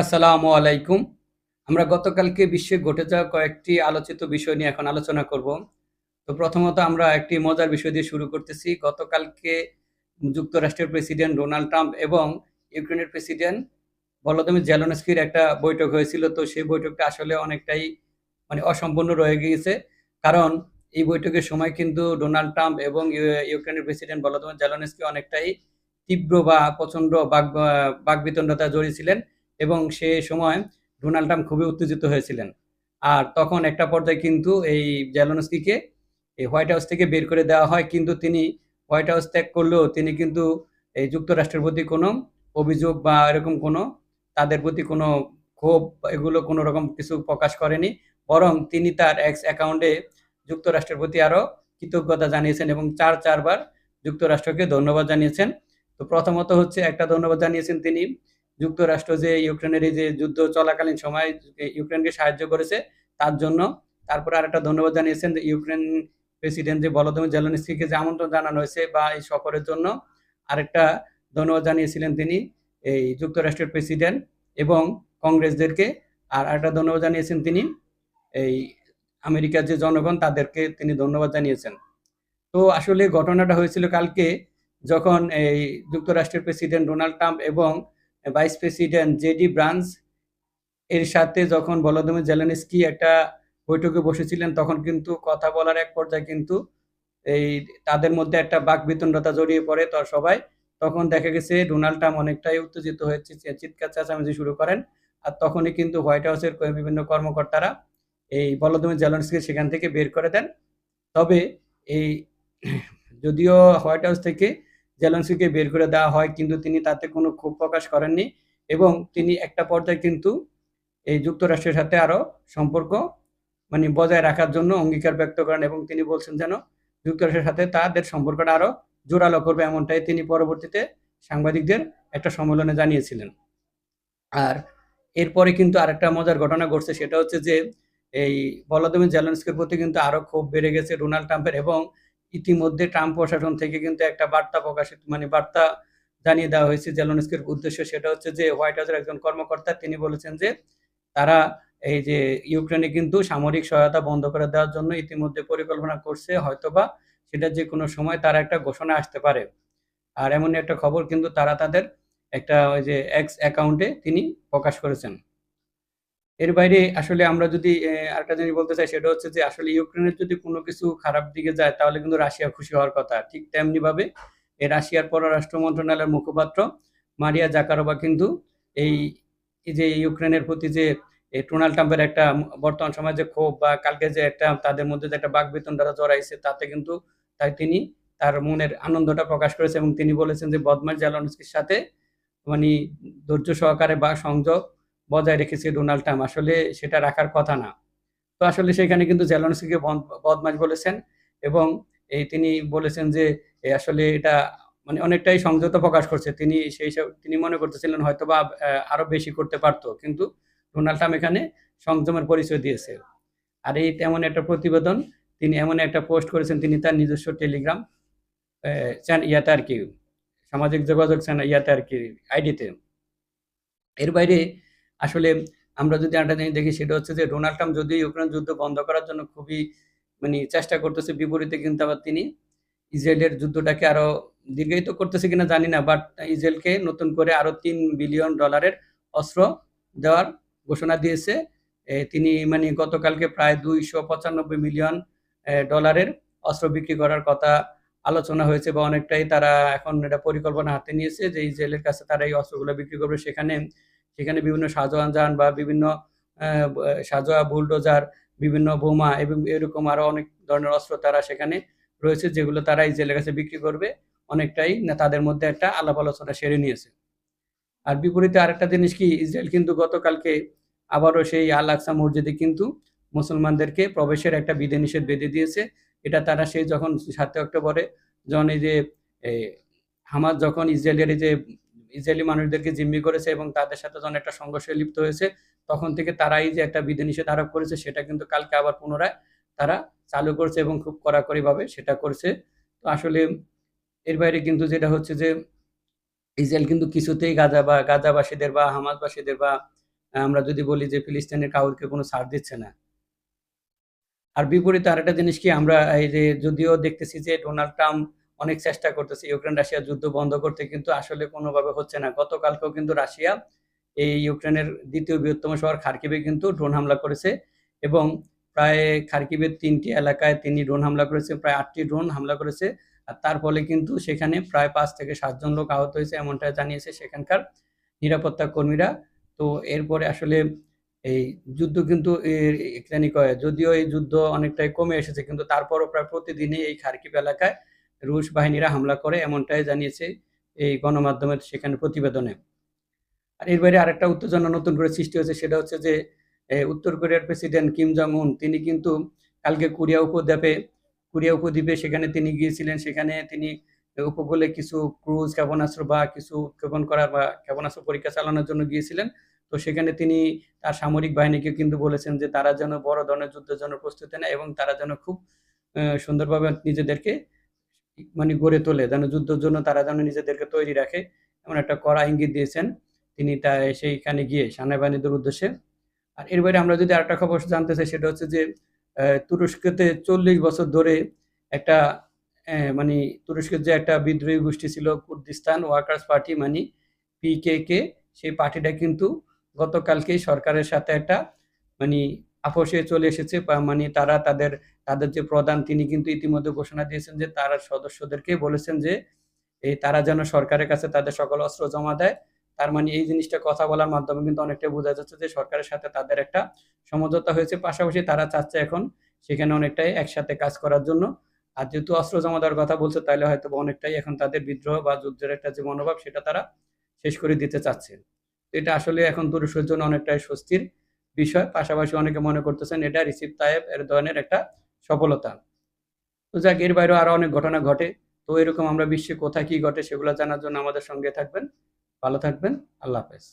আসসালামু আলাইকুম। আমরা গতকালকে বিশ্বে ঘটে যাওয়া কয়েকটি আলোচিত বিষয় নিয়ে এখন আলোচনা করব। তো প্রথমত আমরা একটি মজার বিষয় দিয়ে শুরু করতেছি। গতকালকে যুক্তরাষ্ট্রের প্রেসিডেন্ট ডোনাল্ড ট্রাম্প এবং ইউক্রেনের প্রেসিডেন্ট ভলোদিমির জেলনস্কির একটা বৈঠক হয়েছিল। তো সেই বৈঠকটা আসলে অনেকটাই মানে অসম্পূর্ণ রয়ে গিয়েছে। কারণ এই বৈঠকের সময় কিন্তু ডোনাল্ড ট্রাম্প এবং ইউ- ইউক্রেনের প্রেসিডেন্ট ভলোদিমির জেলনস্কি অনেকটাই তীব্র বা প্রচণ্ড বাক বাকবিতণ্ডতা জড়িয়েছিলেন এবং সে সময় ডোনাল্ড ট্রাম্প খুবই উত্তেজিত হয়েছিলেন। আর তখন একটা পর্যায়ে কিন্তু এই জেলনস্কিকে, এই হোয়াইট হাউস থেকে বের করে দেওয়া হয়। কিন্তু তিনি হোয়াইট হাউস ত্যাগ করলেও তিনি কিন্তু এই যুক্তরাষ্ট্রের প্রতি কোনো অভিযোগ বা এরকম কোনো, তাদের প্রতি কোনো ক্ষোভ এগুলো কোনো রকম কিছু প্রকাশ করেনি। বরং তিনি তার এক্স অ্যাকাউন্টে যুক্তরাষ্ট্রের প্রতি আরও কৃতজ্ঞতা জানিয়েছেন এবং চার চারবার যুক্তরাষ্ট্রকে ধন্যবাদ জানিয়েছেন। তো প্রথমত হচ্ছে একটা ধন্যবাদ জানিয়েছেন তিনি যুক্তরাষ্ট্র যে ইউক্রেনের এই যে যুদ্ধ চলাকালীন সময় ইউক্রেনকে সাহায্য করেছে, তার জন্য। তারপরে আরেকটা ধন্যবাদ জানিয়েছেন যে ইউক্রেন প্রেসিডেন্ট যে ভলোদিমির জেলেনস্কিকে যে আমন্ত্রণ জানানো হয়েছে বা এই সফরের জন্য, আরেকটা ধন্যবাদ জানিয়েছিলেন তিনি এই যুক্তরাষ্ট্রের প্রেসিডেন্ট এবং কংগ্রেসদেরকে। আর আরেকটা ধন্যবাদ জানিয়েছেন তিনি এই আমেরিকার যে জনগণ, তাদেরকে তিনি ধন্যবাদ জানিয়েছেন। তো আসলে ঘটনাটা হয়েছিল কালকে যখন এই যুক্তরাষ্ট্রের প্রেসিডেন্ট ডোনাল্ড ট্রাম্প এবং ভাইস প্রেসিডেন্ট জেডি ব্রান্স এর সাথে যখন ভলোদিমির জেলেনস্কি একটা বৈঠকে বসেছিলেন, তখন কিন্তু কথা বলার এক পর্যায়ে কিন্তু এই তাদের মধ্যে একটা বাকবিতণ্ডতা জড়িয়ে পড়ে তো সবাই। তখন দেখা গেছে ডোনাল্ড ট্রাম্প অনেকটাই উত্তেজিত হয়েছে চিৎকার চেঁচামেচি শুরু করেন আর তখনই কিন্তু হোয়াইট হাউসের বিভিন্ন কর্মকর্তারা এই ভলোদিমির জেলেনস্কিকে সেখান থেকে বের করে দেন। তবে এই যদিও হোয়াইট হাউস থেকে জেলেনস্কিকে বের করে দেওয়া হয়, কিন্তু তিনি তাতে কোনো ক্ষোভ প্রকাশ করেননি এবং তিনি একটা পর্যায়ে কিন্তু এই যুক্তরাষ্ট্রের সাথে আরও সম্পর্ক মানে বজায় রাখার জন্য অঙ্গীকার ব্যক্ত করেন এবং তিনি বলছেন যেন যুক্তরাষ্ট্রের সাথে তাদের সম্পর্কটা আরও জোরালো করবে এমনটাই তিনি পরবর্তীতে সাংবাদিকদের একটা সম্মেলনে জানিয়েছিলেন। আর এরপরে কিন্তু আরেকটা মজার ঘটনা ঘটছে, সেটা হচ্ছে যে এই ভলোদিমির জেলেনস্কির প্রতি কিন্তু আরও ক্ষোভ বেড়ে গেছে ডোনাল্ড ট্রাম্পের এবং ইতিমধ্যে ট্রাম্প প্রশাসন থেকে কিন্তু একটা বার্তা প্রকাশিত মানে বার্তা জানিয়ে দেওয়া হয়েছে জেলনস্কির উদ্দেশ্য। সেটা হচ্ছে যে, হোয়াইট হাউসের একজন কর্মকর্তা, তিনি বলেছেন যে, তারা এই যে ইউক্রেনে কিন্তু সামরিক সহায়তা বন্ধ করে দেওয়ার জন্য ইতিমধ্যে পরিকল্পনা করছে, হয়তোবা সেটা যে কোনো সময় তারা একটা ঘোষণা আসতে পারে। আর এমন একটা খবর কিন্তু তারা তাদের একটা ওই যে এক্স অ্যাকাউন্টে তিনি প্রকাশ করেছেন। এর বাইরে আসলে আমরা যদি আরেকটা জিনিস বলতে চাই, সেটা হচ্ছে যে আসলে ইউক্রেনের যদি কোনো কিছু খারাপ দিকে যায়, তাহলে কিন্তু রাশিয়া খুশি হওয়ার কথা। ঠিক তেমনি ভাবে এই রাশিয়ার পররাষ্ট্র মন্ত্রণালয়ের মুখপাত্র মারিয়া জাকারোভা কিন্তু এই যে ইউক্রেনের প্রতি যে ডোনাল্ড ট্রাম্পের একটা বর্তমান সময়ে যে ক্ষোভ বা কালকে যে একটা তাদের মধ্যে যে একটা বাকবিতণ্ডা জড়াইছে, তাতে কিন্তু তাই তিনি তার মনের আনন্দটা প্রকাশ করেছে এবং তিনি বলেছেন যে বদমাস জেলনস্কির সাথে মানে ধৈর্য সহকারে বা সংযোগ বজায় রেখেছে ডোনাল্ড ট্রাম্প। আসলে সেটা রাখার কথা না। তো আসলে সেখানে কিন্তু জেলনস্কিকে বন- বদমাশ বলেছেন এবং এই তিনি বলেছেন যে আসলে এটা মানে অনেকটাই সংযত প্রকাশ করছে। তিনি সেই সব, তিনি মনে করতেছিলেন হয়তো বা আরও বেশি করতে পারতো। কিন্তু ডোনাল্ড ট্রাম্প এখানে সংযমের পরিচয় দিয়েছে। আর এই তেমন একটা প্রতিবেদন তিনি এমন একটা পোস্ট করেছেন, তিনি তার নিজস্ব টেলিগ্রাম ইয়াতে আর কি, সামাজিক যোগাযোগ ইয়াতে আর কি, আইডিতে। এর বাইরে আসলে আমরা যদি একটা জিনিস দেখি, সেটা হচ্ছে যে ডোনাল্ড ট্রাম্প যদি ইউক্রেন যুদ্ধ বন্ধ করার জন্য খুবই মানে চেষ্টা করতেছে, বিপরীতে কিন্তু আবার তিনি ইসরায়েলের যুদ্ধটাকে আরও দীর্ঘায়িত করতেছে কিনা জানি না বাট ইসরায়েলকে নতুন করে আরও তিন বিলিয়ন ডলারের অস্ত্র দেওয়ার ঘোষণা দিয়েছে। তিনি মানে গতকালকে প্রায় দুইশো পঁচানব্বই মিলিয়ন ডলারের অস্ত্র বিক্রি করার কথা আলোচনা হয়েছে বা অনেকটাই তারা এখন এটা পরিকল্পনা হাতে নিয়েছে যে ইসরায়েলের কাছে তারা এই অস্ত্রগুলো বিক্রি করবে, সেখানে সেখানে বিভিন্ন সাজোয়ান যান বা বিভিন্ন সাজোয়া বুলডোজার বিভিন্ন বোমা এবং এরকম আরও অনেক ধরনের অস্ত্র তারা সেখানে রয়েছে যেগুলো তারা ইসরায়েলের কাছে বিক্রি করবে। অনেকটাই তাদের মধ্যে একটা আলাপ আলোচনা সেরে নিয়েছে। আর বিপরীতে আরেকটা জিনিস কি ইসরায়েল কিন্তু গতকালকে আবারও সেই আল আকসা মসজিদে কিন্তু মুসলমানদেরকে প্রবেশের একটা বিধিনিষেধ বেঁধে দিয়েছে। এটা তারা সেই যখন সাতই অক্টোবরে যখন এই যে এ, হামাস যখন ইসরায়েলের এই যে ইসরায়েলি মানুষদেরকে জিম্মি করেছে এবং তাদের সাথে যখন একটা সংঘর্ষে লিপ্ত হয়েছে, তখন থেকে তারাই যে একটা বিধিনিষেধ আরোপ করেছে, সেটা কিন্তু কালকে আবার পুনরায় তারা চালু করছে এবং খুব কড়াকড়িভাবে সেটা করছে। তো আসলে এর বাইরে কিন্তু যেটা হচ্ছে যে, ইসরায়েল কিন্তু কিছুতেই গাজা বা গাজাবাসীদের বা হামাজবাসীদের বা, আমরা যদি বলি যে ফিলিস্তিনের কাউকে কোনো ছাড় দিচ্ছে না। আর বিপরীতে আরেকটা জিনিস কি, আমরা এই যে যদিও দেখতেছি যে ডোনাল্ড ট্রাম্প অনেক চেষ্টা করতেছে ইউক্রেন রাশিয়া যুদ্ধ বন্ধ করতে কিন্তু আসলে কোনোভাবে হচ্ছে না গতকালকেও কিন্তু রাশিয়া এই ইউক্রেনের দ্বিতীয় বৃহত্তম শহর খার্কিবে কিন্তু ড্রোন হামলা করেছে এবং প্রায় খার্কিবের তিনটি এলাকায় তিনি ড্রোন হামলা করেছে প্রায় আটটি ড্রোন হামলা করেছে আর তার ফলে কিন্তু সেখানে প্রায় পাঁচ থেকে সাতজন লোক আহত হয়েছে এমনটা জানিয়েছে সেখানকার নিরাপত্তা কর্মীরা তো এরপরে আসলে এই যুদ্ধ কিন্তু এখানে কয় যদিও এই যুদ্ধ অনেকটাই কমে এসেছে কিন্তু তারপরও প্রায় প্রতিদিনই এই খার্কিব এলাকায় রুশ বাহিনীরা হামলা করে, এমনটাই জানিয়েছে এই গণমাধ্যমের সেখানে প্রতিবেদনে। আর এর বাইরে আরেকটা উত্তেজনা নতুন করে সৃষ্টি হয়েছে, সেটা হচ্ছে যে উত্তর কোরিয়ার প্রেসিডেন্ট কিম জং উন তিনি কিন্তু কালকে কোরিয়া উপদ্বীপে কোরিয়া উপদ্বীপে সেখানে তিনি গিয়েছিলেন। সেখানে তিনি উপকূলে কিছু ক্রুজ, ক্ষেপণাস্ত্র বা কিছু ক্ষেপণ করা বা ক্ষেপণাস্ত্র পরীক্ষা চালানোর জন্য গিয়েছিলেন। তো সেখানে তিনি তার সামরিক বাহিনীকে কিন্তু বলেছেন যে, তারা যেন বড় ধরনের যুদ্ধের জন্য প্রস্তুতি নেয় এবং তারা যেন খুব সুন্দরভাবে নিজেদেরকে মানে গড়ে তোলে, যেন যুদ্ধের জন্য তারা যেন নিজেদেরকে তৈরি রাখে, এমন একটা কড়া ইঙ্গিত দিয়েছেন তিনি তা সেইখানে গিয়ে সেনাবাহিনীদের উদ্দেশ্যে। আর এর বাইরে আমরা যদি আরেকটা খবর জানতে চাই, সেটা হচ্ছে যে তুরস্কতে চল্লিশ বছর ধরে একটা মানে তুরস্কের যে একটা বিদ্রোহী গোষ্ঠী ছিল কুর্দিস্তান ওয়ার্কার্স পার্টি মানে পিকে কে, সেই পার্টিটা কিন্তু গতকালকেই সরকারের সাথে একটা মানে আপোষে চলে এসেছে মানে তারা তাদের তাদের যে প্রধান তিনি কিন্তু ইতিমধ্যে ঘোষণা দিয়েছেন যে তারা সদস্যদেরকে বলেছেন যে এই তারা যেন সরকারের কাছে তাদের সকল অস্ত্র জমা দেয়। তার মানে এই জিনিসটা কথা বলার মাধ্যমে কিন্তু অনেকটা বোঝা যাচ্ছে যে সরকারের সাথে তাদের একটা সমঝোতা হয়েছে। পাশাপাশি তারা চাচ্ছে এখন সেখানে অনেকটাই একসাথে কাজ করার জন্য। আর যেহেতু অস্ত্র জমা দেওয়ার কথা বলছে, তাহলে হয়তো অনেকটাই এখন তাদের বিদ্রোহ বা যুদ্ধের একটা যে মনোভাব সেটা তারা শেষ করে দিতে চাচ্ছে। এটা আসলে এখন তুরস্কের জন্য অনেকটাই স্বস্তির। বিষয়। পাশাপাশি অনেকে মনে করতেছেন এটা রিসিভ তায়েব এর ধরনের একটা সফলতা। তো যাক, এর বাইরেও আরও অনেক ঘটনা ঘটে। তো এরকম আমরা বিশ্বে কোথায় কি ঘটে সেগুলো জানার জন্য আমাদের সঙ্গে থাকবেন। ভালো থাকবেন। আল্লাহ হাফেজ।